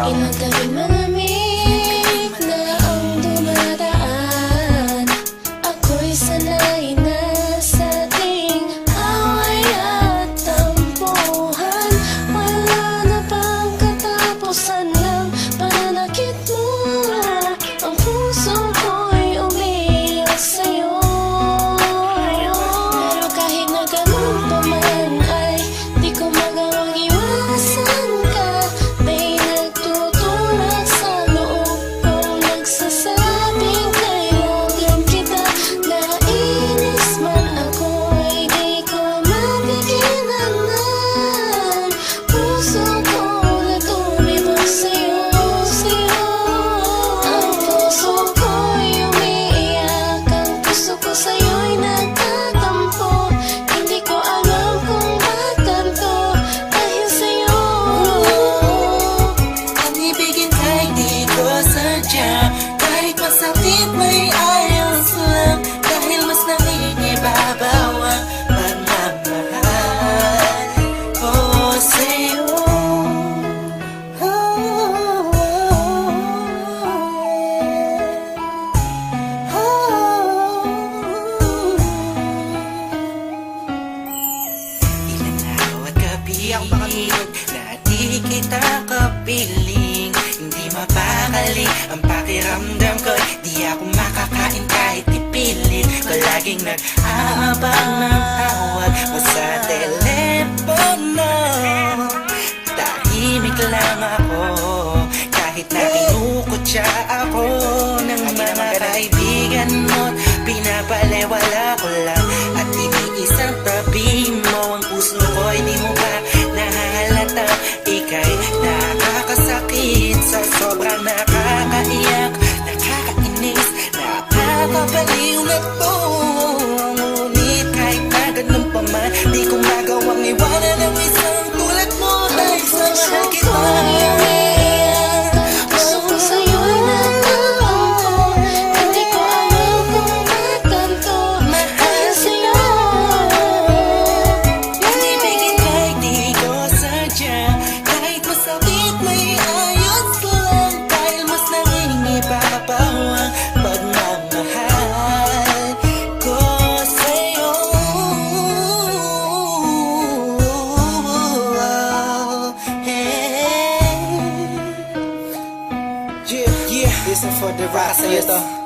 Kinagabi malamig na ang dumadaan Ako'y sanay. Ko laging nag-aabang ng tawag mo sa telepono. Tahimik lang ako Kahit na kinukutya ako Ng mga kaibigan mo. Pinapalewala ko lang At iniisang tabi mo for the rock sa'yo to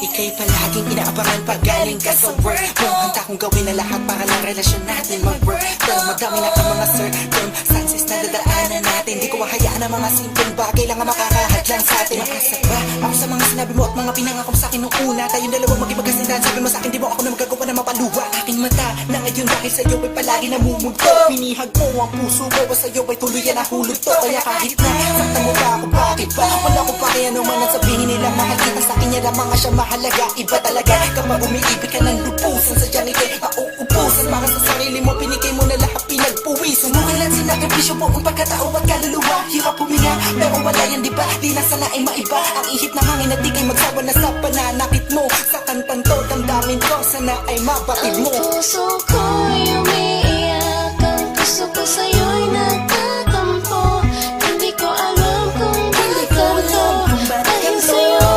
Ika'y palaging inaabangan pag galing ka sa work. Mo Handa kong gawin na lahat para lang relasyon natin mag-work. Pero madami na ang mga circumstances na dadaanan natin. Di ko mahayaan ang mga simpleng bagay lang ang makakahadlang sa atin. Makasaba ako sa mga sinabi mo at mga pinangako mo sa akin nung una Tayong dalawa maging magkasindahan Sabi mo sa akin di mo ako na magagawa na mapaluwa Aking mata na ngayon dahil sa'yo ay palagi namumugto Pinihag mo ang puso ko o sa'yo ay tuluyan na hulog to. Kaya kahit na saktan mo ba ako bakit ba? Wala ko pa kaya naman ang sabihin nila Mahal kita sa akin niya lamang nga siya mahalaga. Iba talaga kapag umiibig ka ng lupusan Sadyang ikay mauubusan. Para sa sarili mo pinigay mo na lahat pinagpuwisan Mo kailan sinakripisyo mo ang pagkatao ay maiba. Ang ihip ng hangin at di kay magsawa na sa pananakit mo. Sa kantang to damdamin ko Sana ay mabatid Ang mo puso ko'y umiiyak. Ang puso ko sa'yo'y nagtatampo Hindi ko alam kung ba't ganito Dahil sa'yo.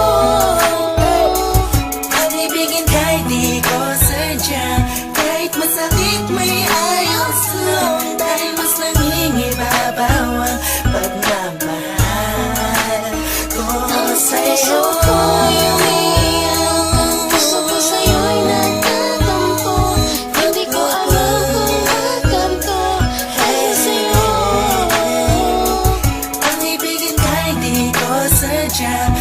Ang ibigin kahit di ko sadya. Kahit masakit may sadya